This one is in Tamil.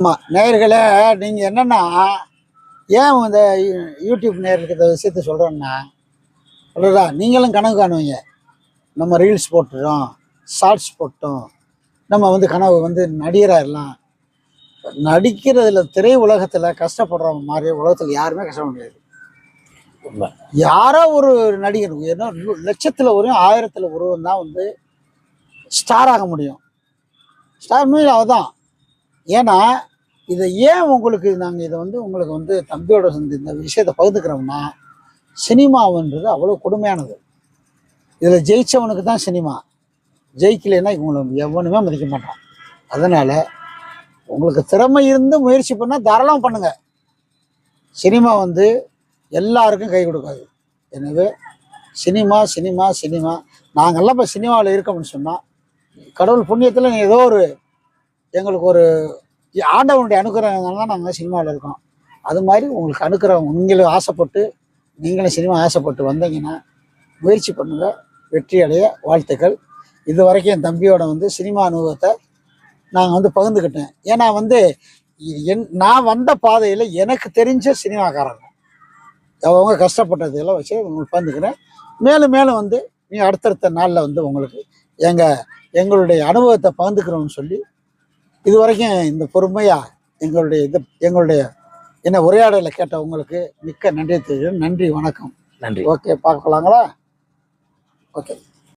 ஆமாம் நேயர்களே நீங்கள் என்னென்னா ஏன் இந்த யூடியூப் நேயர்களுக்கு இந்த விஷயத்த சொல்கிறேன்னா சொல்கிறதா நீங்களும் கனவு காணுவீங்க. நம்ம ரீல்ஸ் போட்டுறோம் ஷார்ட்ஸ் போட்டோம் நம்ம வந்து கனவு வந்து நடிகராகலாம் நடிக்கிறதுல திரை உலகத்தில் கஷ்டப்படுறவங்க மாதிரி உலகத்தில் யாருமே கஷ்டப்பட முடியாது. யாரோ ஒரு நடிகர் ஏன்னா லட்சத்தில் ஒரு ஆயிரத்தில் ஒருவன் தான் வந்து ஸ்டார் ஆக முடியும். ஸ்டார் மீன் அவதான் ஏன்னா இதை ஏன் உங்களுக்கு நாங்கள் இதை வந்து உங்களுக்கு வந்து தம்பியோட சந்தி இந்த விஷயத்தை பகிர்ந்துக்கிறோம்னா சினிமாவுன்றது அவ்வளோ கொடுமையானது. இதில் ஜெயிச்சவனுக்கு தான் சினிமா. ஜெயிக்கலைன்னா இவங்களை எவனுமே மதிக்க மாட்டான். அதனால் உங்களுக்கு திறமை இருந்து முயற்சி பண்ணால் தாராளம் பண்ணுங்கள் சினிமா வந்து எல்லாருக்கும் கை கொடுக்காது. எனவே சினிமா சினிமா சினிமா. நாங்கள்லாம் இப்போ சினிமாவில் இருக்கோம்னு சொன்னால் கடவுள் புண்ணியத்தில் ஏதோ ஒரு எங்களுக்கு ஒரு ஆண்டவனுடைய அனுக்கிரகங்கள் தான் நாங்கள் சினிமாவில் இருக்கோம். அது மாதிரி உங்களுக்கு அனுக்கிறவங்க நீங்களும் ஆசைப்பட்டு நீங்களும் சினிமா ஆசைப்பட்டு வந்தீங்கன்னா முயற்சி பண்ணுங்க. வெற்றி அடைய வாழ்த்துக்கள். இது வரைக்கும் என் தம்பியோட வந்து சினிமா அனுபவத்தை நாங்கள் வந்து பகிர்ந்துக்கிட்டேன் ஏன்னா வந்து என் நான் வந்த பாதையில் எனக்கு தெரிஞ்ச சினிமாக்காரங்க. அவங்க கஷ்டப்பட்டதெல்லாம் வச்சு உங்களுக்கு பகிர்ந்துக்கிறேன். மேலும் மேலும் வந்து நீ அடுத்தடுத்த நாளில் வந்து உங்களுக்கு எங்கள் எங்களுடைய அனுபவத்தை பகிர்ந்துக்கிறோம்னு சொல்லி இது வரைக்கும் இந்த பொறுமையாக எங்களுடைய இது எங்களுடைய என்ன உரையாடலை கேட்ட உங்களுக்கு மிக்க நன்றி தெரியும் நன்றி வணக்கம். நன்றி. ஓகே பார்க்கலாங்களா? ஓகே.